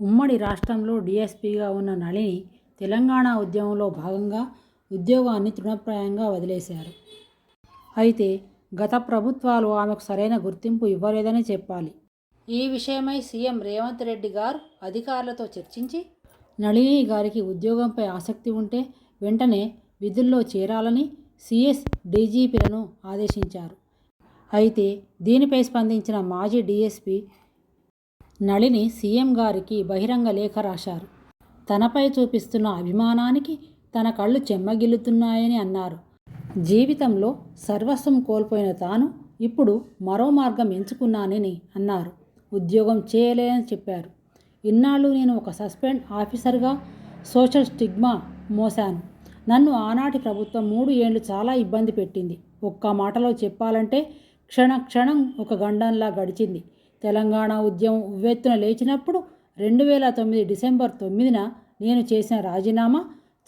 ఉమ్మడి రాష్ట్రంలో డీఎస్పీగా ఉన్న నళిని తెలంగాణ ఉద్యమంలో భాగంగా ఉద్యోగాన్ని తృణప్రాయంగా వదిలేశారు. అయితే గత ప్రభుత్వాలు ఆమెకు సరైన గుర్తింపు ఇవ్వలేదని చెప్పాలి. ఈ విషయమై సీఎం రేవంత్ రెడ్డి గారు అధికారులతో చర్చించి నళిని గారికి ఉద్యోగంపై ఆసక్తి ఉంటే వెంటనే విధుల్లో చేరాలని సిఎస్ డీజీపీలను ఆదేశించారు. అయితే దీనిపై స్పందించిన మాజీ డీఎస్పీ నళిని సీఎం గారికి బహిరంగ లేఖ రాశారు. తనపై చూపిస్తున్న అభిమానానికి తన కళ్ళు చెమ్మగిల్లుతున్నాయని అన్నారు. జీవితంలో సర్వస్వం కోల్పోయిన తాను ఇప్పుడు మరో మార్గం ఎంచుకున్నానని అన్నారు. ఉద్యోగం చేయలేదని చెప్పారు. ఇన్నాళ్ళు నేను ఒక సస్పెండ్ ఆఫీసర్గా సోషల్ స్టిగ్మా మోశాను. నన్ను ఆనాటి ప్రభుత్వం మూడు ఏళ్ళు చాలా ఇబ్బంది పెట్టింది. ఒక్క మాటలో చెప్పాలంటే క్షణ క్షణం ఒక గండంలా గడిచింది. తెలంగాణ ఉద్యమం ఉవ్వెత్తున లేచినప్పుడు రెండు వేల తొమ్మిది డిసెంబర్ తొమ్మిదిన నేను చేసిన రాజీనామా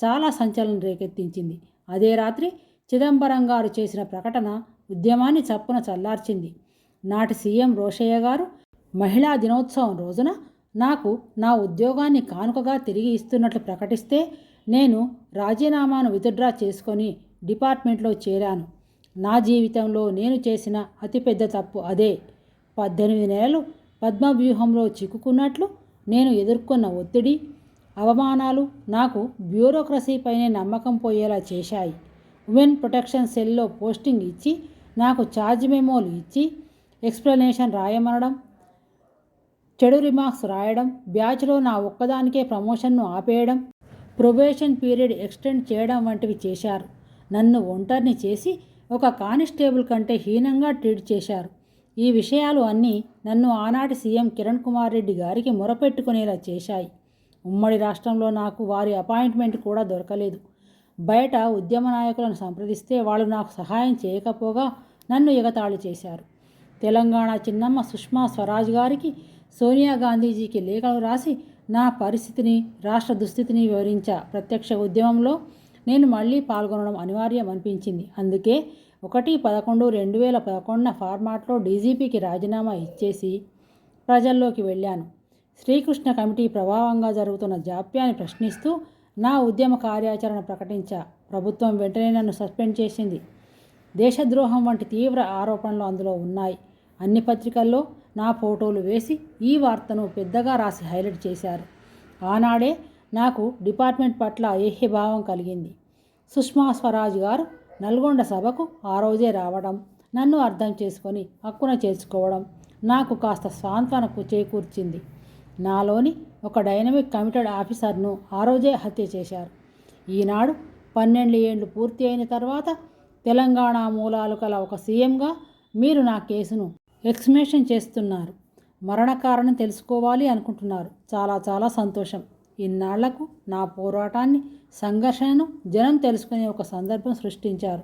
చాలా సంచలనం రేకెత్తించింది. అదే రాత్రి చిదంబరం గారు చేసిన ప్రకటన ఉద్యమాన్ని చప్పున చల్లార్చింది. నాటి సీఎం రోషయ్య గారు మహిళా దినోత్సవం రోజున నాకు నా ఉద్యోగాన్ని కానుకగా తిరిగి ఇస్తున్నట్లు ప్రకటిస్తే నేను రాజీనామాను విత్డ్రా చేసుకొని డిపార్ట్మెంట్లో చేరాను. నా జీవితంలో నేను చేసిన అతిపెద్ద తప్పు అదే. పద్దెనిమిది నెలలు పద్మవ్యూహంలో చిక్కుకున్నట్లు నేను ఎదుర్కొన్న ఒత్తిడి అవమానాలు నాకు బ్యూరోక్రసీపైనే నమ్మకం పోయేలా చేశాయి. ఉమెన్ ప్రొటెక్షన్ సెల్లో పోస్టింగ్ ఇచ్చి నాకు ఛార్జ్ మెమోలు ఇచ్చి ఎక్స్ప్లెనేషన్ రాయమనడం చెడు రిమార్క్స్ రాయడం బ్యాచ్లో నా ఒక్కదానికే ప్రమోషన్ను ఆపేయడం ప్రొబేషన్ పీరియడ్ ఎక్స్టెండ్ చేయడం వంటివి చేశారు. నన్ను ఒంటరిని చేసి ఒక కానిస్టేబుల్ కంటే హీనంగా ట్రీట్ చేశారు. ఈ విషయాలు అన్నీ నన్ను ఆనాటి సీఎం కిరణ్ కుమార్ రెడ్డి గారికి మొరపెట్టుకునేలా చేశాయి. ఉమ్మడి రాష్ట్రంలో నాకు వారి అపాయింట్మెంట్ కూడా దొరకలేదు. బయట ఉద్యమ నాయకులను సంప్రదిస్తే వాళ్ళు నాకు సహాయం చేయకపోగా నన్ను ఎగతాళి చేశారు. తెలంగాణ చిన్నమ్మ సుష్మా స్వరాజ్ గారికి సోనియా గాంధీజీకి లేఖలు రాసి నా పరిస్థితిని రాష్ట్ర దుస్థితిని వివరించా. ప్రత్యక్ష ఉద్యమంలో నేను మళ్ళీ పాల్గొనడం అనివార్యం అనిపించింది అందుకే ఒకటి పదకొండు రెండు వేల పదకొండున ఫార్మాట్లో డీజీపీకి రాజీనామా ఇచ్చేసి ప్రజల్లోకి వెళ్ళాను. శ్రీకృష్ణ కమిటీ ప్రభావంగా జరుగుతున్న జాప్యాన్ని ప్రశ్నిస్తూ నా ఉద్యమ కార్యాచరణ ప్రకటించా. ప్రభుత్వం వెంటనే నన్ను సస్పెండ్ చేసింది. దేశద్రోహం వంటి తీవ్ర ఆరోపణలు అందులో ఉన్నాయి. అన్ని పత్రికల్లో నా ఫోటోలు వేసి ఈ వార్తను పెద్దగా రాసి హైలైట్ చేశారు. ఆనాడే నాకు డిపార్ట్మెంట్ పట్ల ఏహ్యభావం కలిగింది. సుష్మా స్వరాజ్ గారు నల్గొండ సభకు ఆ రోజే రావడం నన్ను అర్థం చేసుకొని హక్కున చేర్చుకోవడం నాకు కాస్త సాంత్వనకు చేకూర్చింది. నాలోని ఒక డైనమిక్ కమిటెడ్ ఆఫీసర్ను ఆ రోజే హత్య చేశారు. ఈనాడు పన్నెండు ఏళ్ళు పూర్తి అయిన తర్వాత తెలంగాణ మూలాలు కల ఒక సీఎంగా మీరు నా కేసును ఎక్స్మేషన్ చేస్తున్నారు. మరణ కారణం తెలుసుకోవాలి అనుకుంటున్నారు. చాలా చాలా సంతోషం. ఇన్నాళ్ళకు నా పోరాటాన్ని సంఘర్షణను జనం తెలుసుకునే ఒక సందర్భం సృష్టించారు.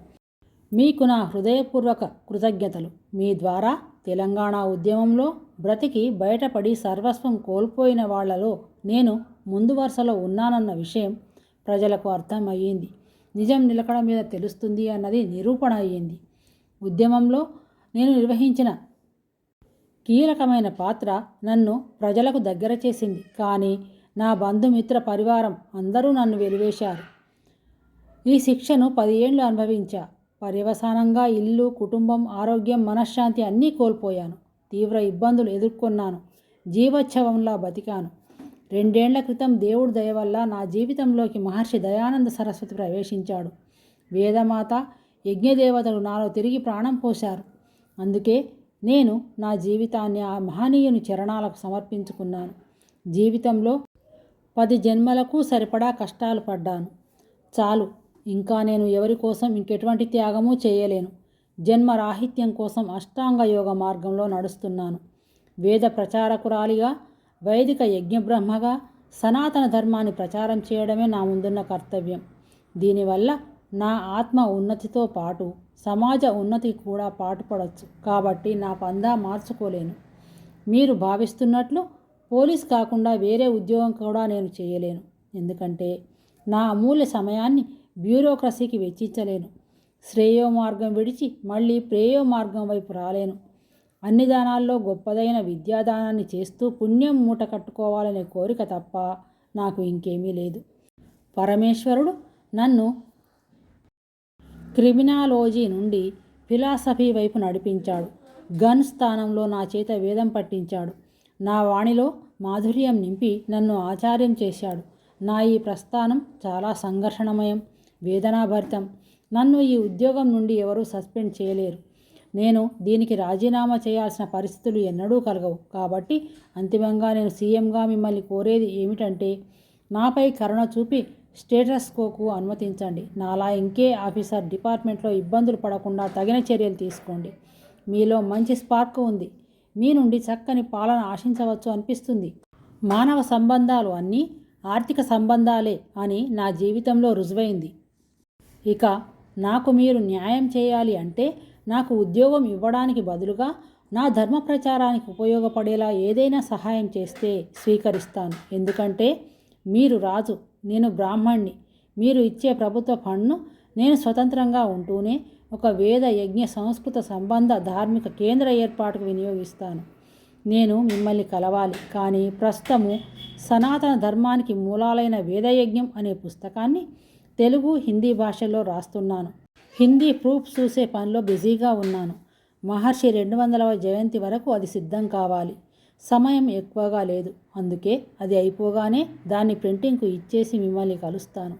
మీకు నా హృదయపూర్వక కృతజ్ఞతలు. మీ ద్వారా తెలంగాణ ఉద్యమంలో బ్రతికి బయటపడి సర్వస్వం కోల్పోయిన వాళ్ళలో నేను ముందు వరుసలో ఉన్నానన్న విషయం ప్రజలకు అర్థమయ్యింది. నిజం నిలకడ మీద తెలుస్తుంది అన్నది నిరూపణ అయ్యింది. ఉద్యమంలో నేను నిర్వహించిన కీలకమైన పాత్ర నన్ను ప్రజలకు దగ్గర చేసింది. కానీ నా బంధుమిత్ర పరివారం అందరూ నన్ను వెలివేశారు. ఈ శిక్షను పదిహేండ్లు అనుభవించా. పర్యవసానంగా ఇల్లు కుటుంబం ఆరోగ్యం మనశ్శాంతి అన్నీ కోల్పోయాను. తీవ్ర ఇబ్బందులు ఎదుర్కొన్నాను. జీవోత్సవంలా బతికాను. రెండేళ్ళ క్రితం దేవుడి దయ వల్ల నా జీవితంలోకి మహర్షి దయానంద సరస్వతి ప్రవేశించాడు. వేదమాత యజ్ఞదేవతలు నాలో తిరిగి ప్రాణం పోశారు. అందుకే నేను నా జీవితాన్ని ఆ మహనీయుని చరణాలకు సమర్పించుకున్నాను. జీవితంలో పది జన్మలకు సరిపడా కష్టాలు పడ్డాను. చాలు ఇంకా నేను ఎవరి కోసం ఇంకెటువంటి త్యాగము చేయలేను. జన్మ రాహిత్యం కోసం అష్టాంగ యోగ మార్గంలో నడుస్తున్నాను. వేద ప్రచారకురాలిగా వైదిక యజ్ఞబ్రహ్మగా సనాతన ధర్మాన్ని ప్రచారం చేయడమే నా ముందున్న కర్తవ్యం. దీనివల్ల నా ఆత్మ ఉన్నతితో పాటు సమాజ ఉన్నతి కూడా పాటుపడవచ్చు కాబట్టి నా పందా మార్చుకోలేను. మీరు భావిస్తున్నట్లు పోలీస్ కాకుండా వేరే ఉద్యోగం కూడా నేను చేయలేను. ఎందుకంటే నా అమూల్య సమయాన్ని బ్యూరోక్రసీకి వెచ్చించలేను. శ్రేయో మార్గం విడిచి మళ్ళీ ప్రేయో మార్గం వైపు రాలేను. అన్ని దానాల్లో గొప్పదైన విద్యాదానాన్ని చేస్తూ పుణ్యం మూట కట్టుకోవాలనే కోరిక తప్ప నాకు ఇంకేమీ లేదు. పరమేశ్వరుడు నన్ను క్రిమినాలజీ నుండి ఫిలాసఫీ వైపు నడిపించాడు. గన్ స్థానంలో నా చేత వేదం పట్టించాడు. నా వాణిలో మాధుర్యం నింపి నన్ను ఆచార్యం చేశాడు. నా ఈ ప్రస్థానం చాలా సంఘర్షణమయం వేదనాభరితం. నన్ను ఈ ఉద్యోగం నుండి ఎవరూ సస్పెండ్ చేయలేరు. నేను దీనికి రాజీనామా చేయాల్సిన పరిస్థితులు ఎన్నడూ కలగవు. కాబట్టి అంతిమంగా నేను సీఎంగా మిమ్మల్ని కోరేది ఏమిటంటే నాపై కరుణ చూపి స్టేటస్ కోకు అనుమతించండి. నాలా ఇంకే ఆఫీసర్ డిపార్ట్మెంట్లో ఇబ్బందులు పడకుండా తగిన చర్యలు తీసుకోండి. మీలో మంచి స్పార్క్ ఉంది. మీ నుండి చక్కని పాలన ఆశించవచ్చు అనిపిస్తుంది. మానవ సంబంధాలు అన్నీ ఆర్థిక సంబంధాలే అని నా జీవితంలో రుజువైంది. ఇక నాకు మీరు న్యాయం చేయాలి అంటే నాకు ఉద్యోగం ఇవ్వడానికి బదులుగా నా ధర్మ ప్రచారానికి ఉపయోగపడేలా ఏదైనా సహాయం చేస్తే స్వీకరిస్తాను. ఎందుకంటే మీరు రాజు నేను బ్రాహ్మణ్ణి. మీరు ఇచ్చే ప్రభుత్వ ఫండ్ను నేను స్వతంత్రంగా ఉంటూనే ఒక వేద యజ్ఞ సంస్కృత సంబంధ ధార్మిక కేంద్ర ఏర్పాటుకు వినియోగిస్తాను. నేను మిమ్మల్ని కలవాలి. కానీ ప్రస్తుతము సనాతన ధర్మానికి మూలాలైన వేదయజ్ఞం అనే పుస్తకాన్ని తెలుగు హిందీ భాషల్లో రాస్తున్నాను. హిందీ ప్రూఫ్ చూసే పనిలో బిజీగా ఉన్నాను. మహర్షి రెండు వందలవ జయంతి వరకు అది సిద్ధం కావాలి. సమయం ఎక్కువగా లేదు. అందుకే అది అయిపోగానే దాన్ని ప్రింటింగ్కు ఇచ్చేసి మిమ్మల్ని కలుస్తాను.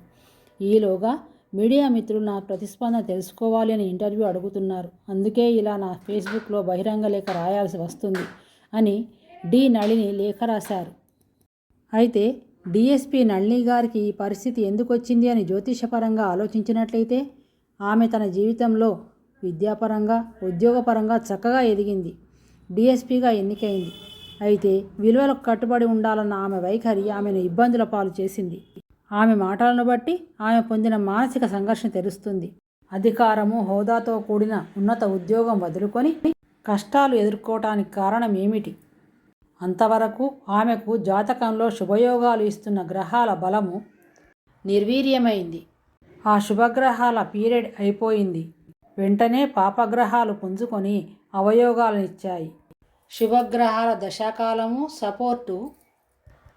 ఈలోగా మీడియా మిత్రులు నా ప్రతిస్పందన తెలుసుకోవాలి అని ఇంటర్వ్యూ అడుగుతున్నారు. అందుకే ఇలా నా ఫేస్బుక్లో బహిరంగ లేఖ రాయాల్సి వస్తుంది అని డి నళిని లేఖ రాశారు. అయితే డిఎస్పి నళిని గారికి ఈ పరిస్థితి ఎందుకు వచ్చింది అని జ్యోతిషపరంగా ఆలోచించినట్లయితే ఆమె తన జీవితంలో విద్యాపరంగా ఉద్యోగపరంగా చక్కగా ఎదిగింది. డిఎస్పిగా ఎన్నికైంది. అయితే విలువలకు కట్టుబడి ఉండాలన్న ఆమె వైఖరి ఆమెను ఇబ్బందుల పాలు చేసింది. ఆమె మాటలను బట్టి ఆమె పొందిన మానసిక సంఘర్షణ తెలుస్తుంది అధికారము హోదాతో కూడిన ఉన్నత ఉద్యోగం వదులుకొని కష్టాలు ఎదుర్కోవటానికి కారణం ఏమిటి? అంతవరకు ఆమెకు జాతకంలో శుభయోగాలు ఇస్తున్న గ్రహాల బలము నిర్వీర్యమైంది. ఆ శుభగ్రహాల పీరియడ్ అయిపోయింది. వెంటనే పాపగ్రహాలు పుంజుకొని అవయోగాలనిచ్చాయి. శుభగ్రహాల దశాకాలము సపోర్టు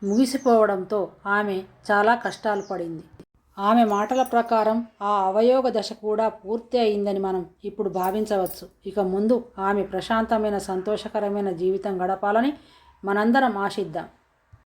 ముగిసిపోవడంతో ఆమె చాలా కష్టాలు పడింది. ఆమె మాటల ప్రకారం ఆ అవయోగ దశ కూడా పూర్తి అయిందని మనం ఇప్పుడు భావించవచ్చు. ఇక ముందు ఆమె ప్రశాంతమైన సంతోషకరమైన జీవితం గడపాలని మనందరం ఆశిద్దాం.